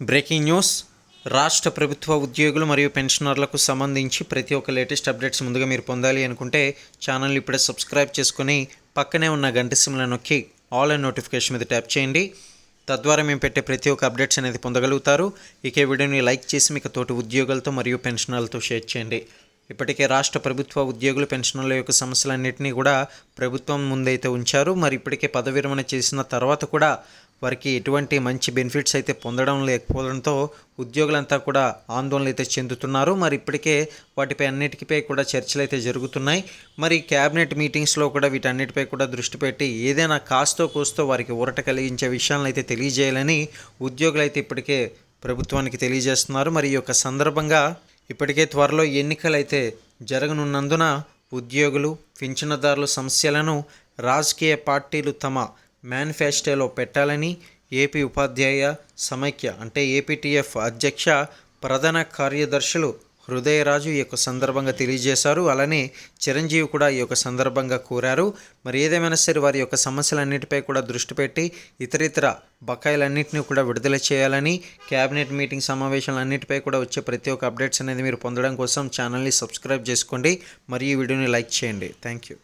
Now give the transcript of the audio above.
Breaking news. రాష్ట్ర ప్రభుత్వ ఉద్యోగులు మరియు పెన్షనర్లకు సంబంధించి ప్రతి ఒక్క లేటెస్ట్ అప్డేట్స్ ముందుగా మీరు పొందాలి అనుకుంటే ఛానల్ ఇప్పుడే సబ్స్క్రైబ్ చేసుకొని పక్కనే ఉన్న గంట సిమ్లను నొక్కి ఆల్ అండ్ నోటిఫికేషన్ మీద ట్యాప్ చేయండి. తద్వారా మేము పెట్టే ప్రతి ఒక్క అప్డేట్స్ అనేది పొందగలుగుతారు. ఇక వీడియోని లైక్ చేసి మీకు తోటి ఉద్యోగులతో మరియు పెన్షనర్లతో షేర్ చేయండి. ఇప్పటికే రాష్ట్ర ప్రభుత్వ ఉద్యోగులు పెన్షనర్ల యొక్క సమస్యలన్నింటినీ కూడా ప్రభుత్వం ముందైతే ఉంచారు. మరి ఇప్పటికే పదవి విరమణ చేసిన తర్వాత కూడా వారికి ఎటువంటి మంచి బెనిఫిట్స్ అయితే పొందడం లేకపోవడంతో ఉద్యోగులంతా కూడా ఆందోళన అయితే చెందుతున్నారు. మరి ఇప్పటికే వాటిపై అన్నిటికీపై కూడా చర్చలు అయితే జరుగుతున్నాయి. మరి క్యాబినెట్ మీటింగ్స్లో కూడా వీటన్నిటిపై కూడా దృష్టి పెట్టి ఏదైనా కాస్తో కోస్తో వారికి ఊరట కలిగించే విషయాలను అయితే తెలియజేయాలని ఉద్యోగులు అయితే ఇప్పటికే ప్రభుత్వానికి తెలియజేస్తున్నారు. మరి ఈ యొక్క సందర్భంగా ఇప్పటికే త్వరలో ఎన్నికలు అయితే జరగనున్నందున ఉద్యోగులు పింఛనదారుల సమస్యలను రాజకీయ పార్టీలు తమ మేనిఫెస్టోలో పెట్టాలని ఏపీ ఉపాధ్యాయ సమైక్య అంటే ఏపీటీఎఫ్ అధ్యక్ష ప్రధాన కార్యదర్శులు హృదయరాజు ఈ యొక్క సందర్భంగా తెలియజేశారు. అలానే చిరంజీవి కూడా ఈ యొక్క సందర్భంగా కోరారు. మరి ఏదేమైనా సరే వారి యొక్క సమస్యలన్నిటిపై కూడా దృష్టి పెట్టి ఇతరితర బకాయిలన్నింటినీ కూడా విడుదల చేయాలని క్యాబినెట్ మీటింగ్ సమావేశాలన్నిటిపై కూడా వచ్చే ప్రతి ఒక్క అప్డేట్స్ అనేది మీరు పొందడం కోసం ఛానల్ని సబ్స్క్రైబ్ చేసుకోండి. మరియు ఈ వీడియోని లైక్ చేయండి. Thank you